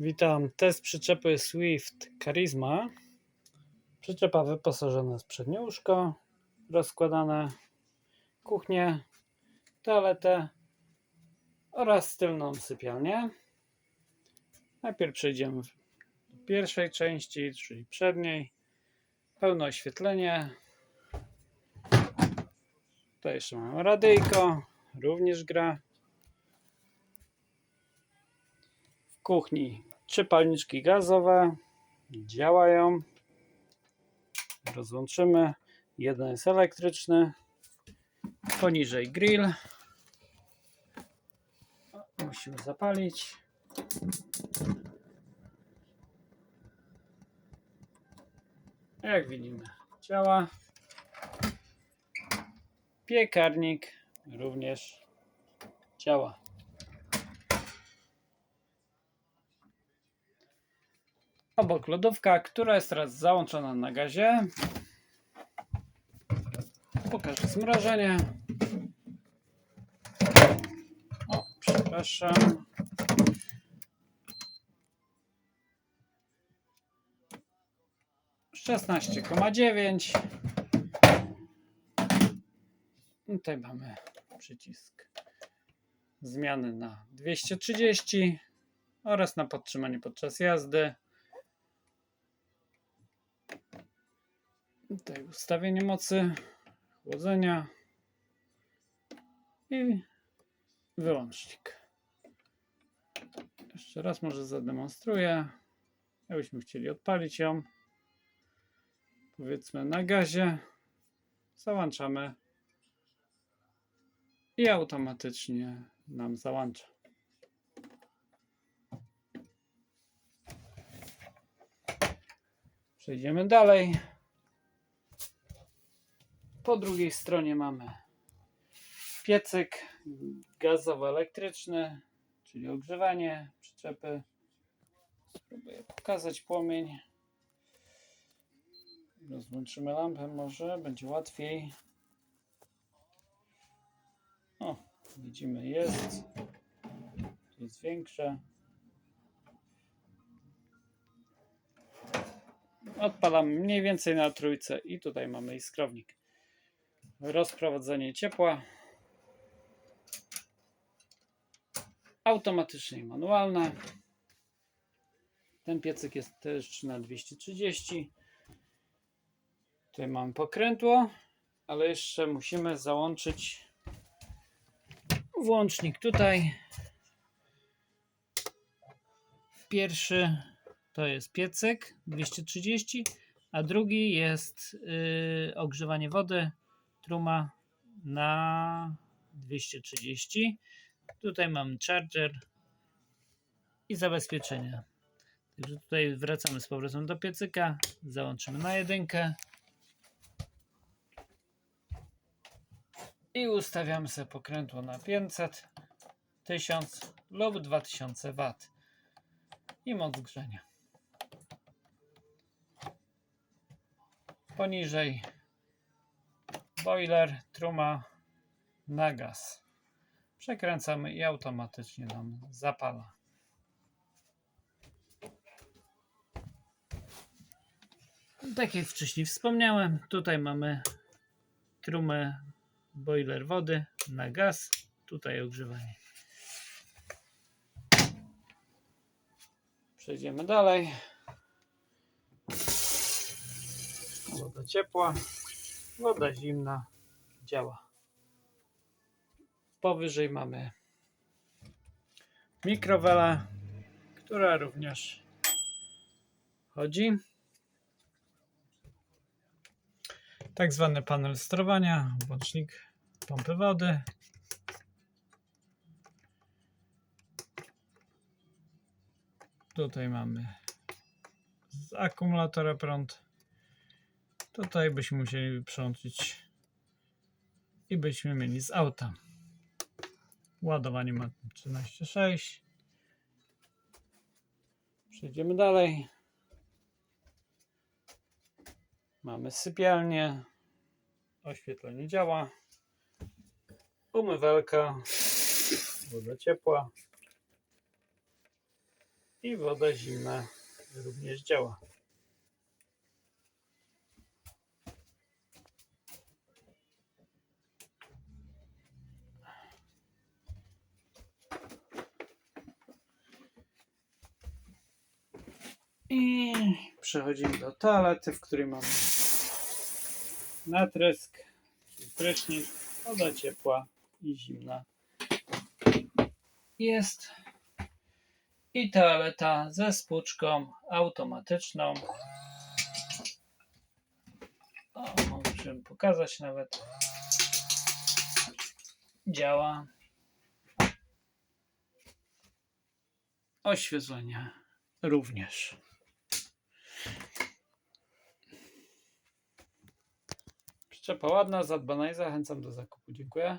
Witam. Test przyczepy Swift Charisma. Przyczepa wyposażona jest przednie łóżko, rozkładane kuchnię, toaletę oraz tylną sypialnię. Najpierw przejdziemy do pierwszej części, czyli przedniej. Pełne oświetlenie. Tutaj jeszcze mamy radyjko, również gra. W kuchni trzy palniczki gazowe działają. Rozłączymy. Jeden jest elektryczny. Poniżej grill. Musimy zapalić. Jak widzimy, działa. Piekarnik również działa. Obok lodówka, która jest teraz załączona na gazie. Pokażę zmrożenie. O, przepraszam. Szesnaście koma dziewięć. Tutaj mamy przycisk zmiany na 230 oraz na podtrzymanie podczas jazdy. Tutaj ustawienie mocy, chłodzenia i wyłącznik. Jeszcze raz może zademonstruję. Jakbyśmy chcieli odpalić ją, powiedzmy na gazie, załączamy i automatycznie nam załącza. Przejdziemy dalej. Po drugiej stronie mamy piecyk gazowo-elektryczny, czyli ogrzewanie przyczepy. Spróbuję pokazać płomień. Rozłączymy lampę może, będzie łatwiej. O, widzimy jest. Jest większe. Odpalamy mniej więcej na trójce i tutaj mamy iskrownik. Rozprowadzenie ciepła. Automatycznie i manualne. Ten piecyk jest też na 230. Tutaj mamy pokrętło, ale jeszcze musimy załączyć włącznik tutaj. Pierwszy to jest piecyk 230, a drugi jest yy, ogrzewanie wody truma na 230. Tutaj mam charger i zabezpieczenia. Także tutaj wracamy z powrotem do piecyka, załączymy na jedynkę i ustawiamy sobie pokrętło na 500, 1000 lub 2000 W i moc grzenia. Poniżej boiler, truma na gaz. Przekręcamy i automatycznie nam zapala. Tak jak wcześniej wspomniałem, tutaj mamy trumę boiler wody na gaz, tutaj ogrzewanie. Przejdziemy dalej. Woda ciepła, woda zimna działa. Powyżej mamy mikrowelę, która również chodzi. Tak zwany panel sterowania, włącznik pompy wody. Tutaj mamy z akumulatora prąd. Tutaj byśmy musieli przełączyć i byśmy mieli z auta. Ładowanie ma 13,6. Przejdziemy dalej. Mamy sypialnię. Oświetlenie działa. Umywalka. Woda ciepła. I woda zimna również działa. I przechodzimy do toalety, w której mamy natrysk, prysznic, woda ciepła i zimna jest. I toaleta ze spłuczką automatyczną. O, możemy pokazać nawet. Działa. Oświetlenie również. Przyczepa ładna, zadbana i zachęcam do zakupu. Dziękuję.